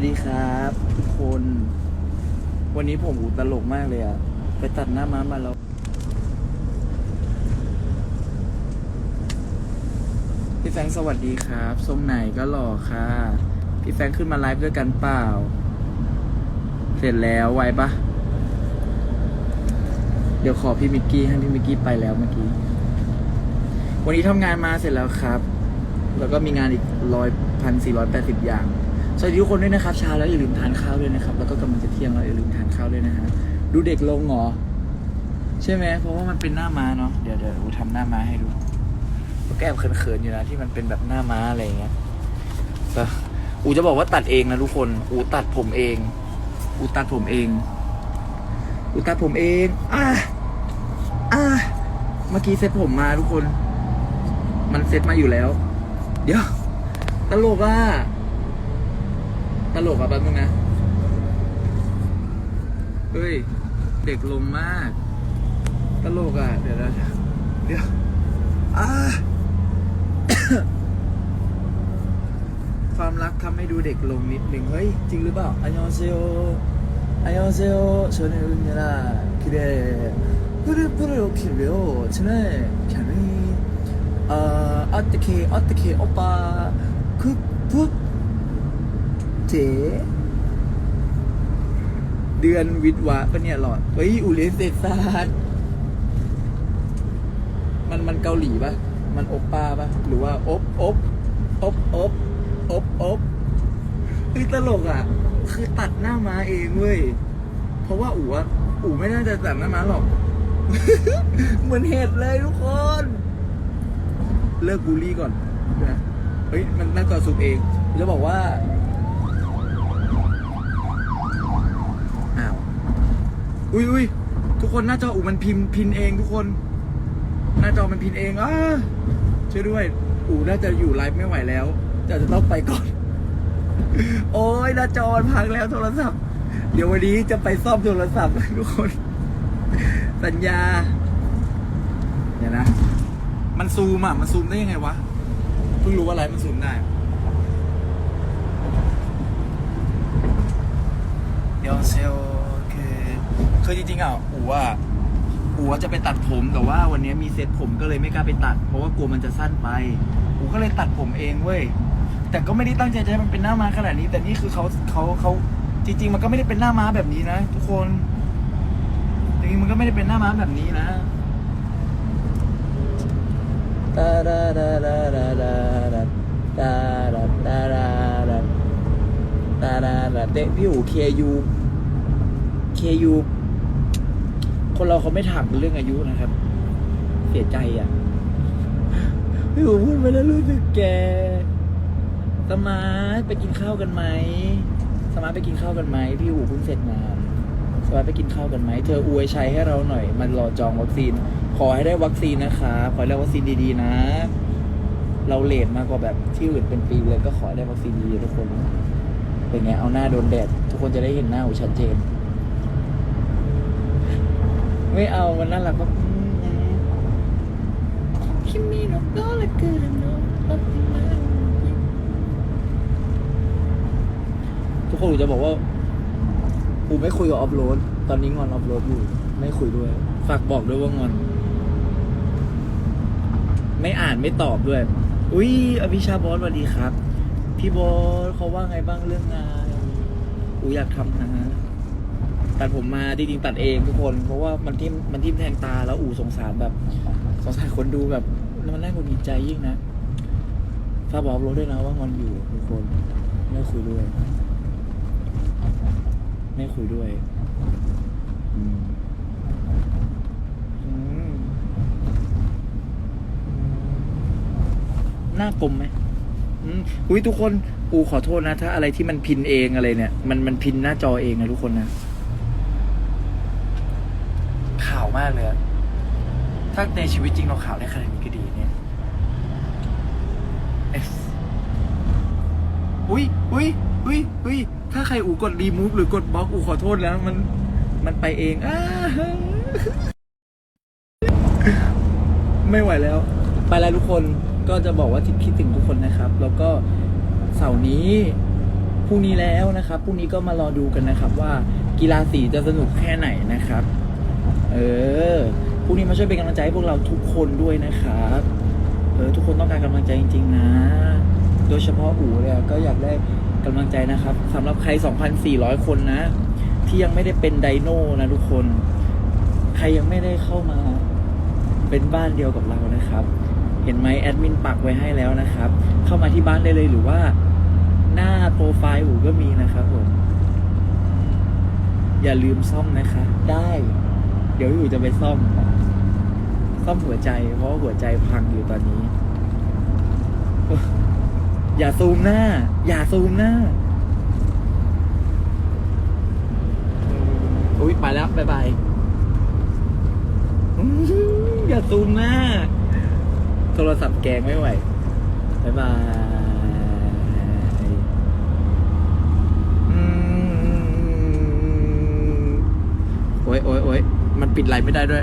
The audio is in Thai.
วัสดีครับทุกคน วันนี้ผมอูตลกมากเลยอะไปตัดหน้าม้ามาแล้วพี่แฟงสวัสดีครับทรงไหนก็หล่อค่ะ พี่แฟงขึ้นมาไลฟ์ด้วยกันเปล่า เสร็จแล้วไวปะเดี๋ยวขอพี่มิกกี้ให้พี่มิกกี้ไปแล้วเมื่อกี้ วันนี้ทำงานมาเสร็จแล้วครับ แล้วก็มีงานอีกร้อยพันสี่ร้อยแปดสิบอย่าง สวัสดีทุกคนด้วยนะครับเช้าแล้วอย่าลืมทานข้าวด้วยนะครับ แล้วก็กำลังจะเที่ยงแล้วอย่าลืมทานข้าวด้วยนะฮะดูเด็กลงเหรอใช่ไหมเพราะว่ามันเป็นหน้าม้าเนาะเดี๋ยวเดี๋ยวอูทำหน้าม้าให้ดูก็แอบเขินๆอยู่นะที่มันเป็นแบบหน้าม้าอะไรเงี้ยอูจะบอกว่าตัดเองนะทุกคน อูตัดผมเอง อูตัดผมเอง อูตัดผมเองอะอะเมื่อกี้เซ็ตผมมาทุกคน มันเซ็ตมาอยู่แล้ว เดี๋ยวตลกอะ ตลกอ่ะแป๊บนึงนะ เฮ้ย เด็กลงมาก ตลกอ่ะ เดี๋ยวนะเดี๋ยวอ่า ความรักทำให้ดูเด็กลงนิดหนึ่งเฮ้ย จริงหรือเปล่าอันยองเซโออันยองเซโอ저는은유라그래푸르푸르길래요저는견이어어떻게어떻게오빠그붓 제เดือนวิทย์วะปะเนี่ยหลอด เฮ้ย อุเลเซซาร์มันมันเกาหลีปะมันอปป้าปะหรือว่าอบอบอบอบอบอบเฮ้ยตลกอะ คือตัดหน้าม้าเองเว้ย เพราะว่าอู๋อะอู๋ไม่น่าจะตัดหน้าม้าหรอก เหมือนเห็ดเลยทุกคน เลิกบูลลี่ก่อนนะเฮ้ย มันน่าจะสุกเองจะบอกว่า อ้าว อุ้ยอุ้ยทุกคนหน้าจออูมันพิมพ์พินเองทุกคน หน้าจอมันพินเองอ่าช่วยด้วย อูน่าจะอยู่ไลฟ์ไม่ไหวแล้วจะจะต้องไปก่อน โอ้ยหน้าจอพังแล้วโทรศัพท์ เดี๋ยววันนี้จะไปซ่อมโทรศัพท์ทุกคน สัญญาเดี๋ยวนะ มันซูมอะ มันซูมได้ยังไงวะ เพิ่งรู้ว่าไลฟ์มันซูมได้ เดี๋ยวเซล คือจริงๆอะอูอะอูอะจะไปตัดผมแต่ว่าวันนี้มีเซ็ตผมก็เลยไม่กล้าไปตัด เพราะว่ากลัวมันจะสั้นไปอูก็เลยตัดผมเองเว้ยแต่ก็ไม่ได้ตั้งใจจะให้มันเป็นหน้าม้าขนาดนี้ แต่นี่คือเขาเขาเขาจริง ๆ มันก็ไม่ได้เป็นหน้าม้าแบบนี้นะ ทุกคนจริงๆมันก็ไม่ได้เป็นหน้าม้าแบบนี้นะตาดาดาดาดาดาดาดาดาดาดาตาดาดาเตะพี่อูเคยูเคยู คนเราเขาไม่ถามเรื่องอายุนะครับ เสียใจอะพี่อูพูดไปแล้วรู้สึกแกสมาร์ทไปกินข้าวกันไหมสมาร์ทไปกินข้าวกันไหมพี่อูเพิ่งเสร็จงานสมาร์ทไปกินข้าวกันไหมเธออวยชัยให้เราหน่อย มันรอจองวัคซีน ขอให้ได้วัคซีนนะคะขอให้ได้วัคซีนดีๆนะ เราเลทมากกว่าแบบที่อื่นเป็นปีเลยก็ขอได้วัคซีนดีๆทุกคนเป็นไงเอาหน้าโดนแดดทุกคนจะได้เห็นหน้าอูชัดเจน ไม่เอามันน่ารักมากคิมิโนโตละเกินโนทุกคนจะบอกว่าอูไม่คุยกับออฟโรดตอนนี้งอนออฟโรดอยู่ ไม่คุยด้วย ฝากบอกด้วยว่างอน ไม่อ่านไม่ตอบด้วย อุ้ยอภิชาบอสสวัสดีครับ พี่บอสเขาว่าไงบ้างเรื่องงานอูอยากทำนะ ตัดผมมาจริงๆตัดเองทุกคน เพราะว่ามันทิ่มมันทิ่มแทงตาแล้วอูสงสารแบบสงสารคนดูแบบมันน่าหงุดหงิดใจยิ่งนะฝากบอกรู้ด้วยนะว่างอนอยู่ทุกคนไม่คุยด้วย ไม่คุยด้วยอืมอืมหน้ากลมไหมอืมอุ้ยทุกคน อูขอโทษนะ ถ้าอะไรที่มันพินเองอะไรเนี่ย มันมันพินหน้าจอเองนะทุกคนนะข่าว มากเลยอะถ้าในชีวิตจริงเราข่าวได้ขนาดนี้ก็ดีเนี่ยเอสอุ้ยอุ้ยอุ้ยอุ้ยถ้าใครอูกดรีมูฟหรือกดบล็อกอูขอโทษแล้ว มัน มันไปเองอ้าไม่ไหวแล้ว ไปแล้วทุกคนก็จะบอกว่าคิดถึงทุกคนนะครับ แล้วก็เสาร์นี้พรุ่งนี้แล้วนะครับพรุ่งนี้ก็มารอดูกันนะครับ ว่ากีฬาสีจะสนุกแค่ไหนนะครับ เออพรุ่งนี้มาช่วยเป็นกำลังใจให้พวกเราทุกคนด้วยนะครับเออทุกคนต้องการกำลังใจจริง ๆ นะ โดยเฉพาะอู๋เนี่ยก็อยากได้กำลังใจนะครับสำหรับใคร 2,400 คนนะ ที่ยังไม่ได้เป็นไดโน่นะทุกคน ใครยังไม่ได้เข้ามาเป็นบ้านเดียวกับเรานะครับ เห็นไหมแอดมินปักไว้ให้แล้วนะครับ เข้ามาที่บ้านได้เลยหรือว่าหน้าโปรไฟล์อู๋ก็มีนะครับผมอย่าลืมซ่อมนะคะ ได้ เดี๋ยวอู๋จะไปซ่อม ซ่อมหัวใจ เพราะว่าหัวใจพังอยู่ตอนนี้ อย่าซูมหน้า อย่าซูมหน้าอุ้ยไปแล้วบายบายอื้อหืออย่าซูมหน้า โทรศัพท์แกงไม่ไหวบายบายอืมโอ้ยโอ้ยโอ้ย มันปิดไลน์ไม่ได้ด้วย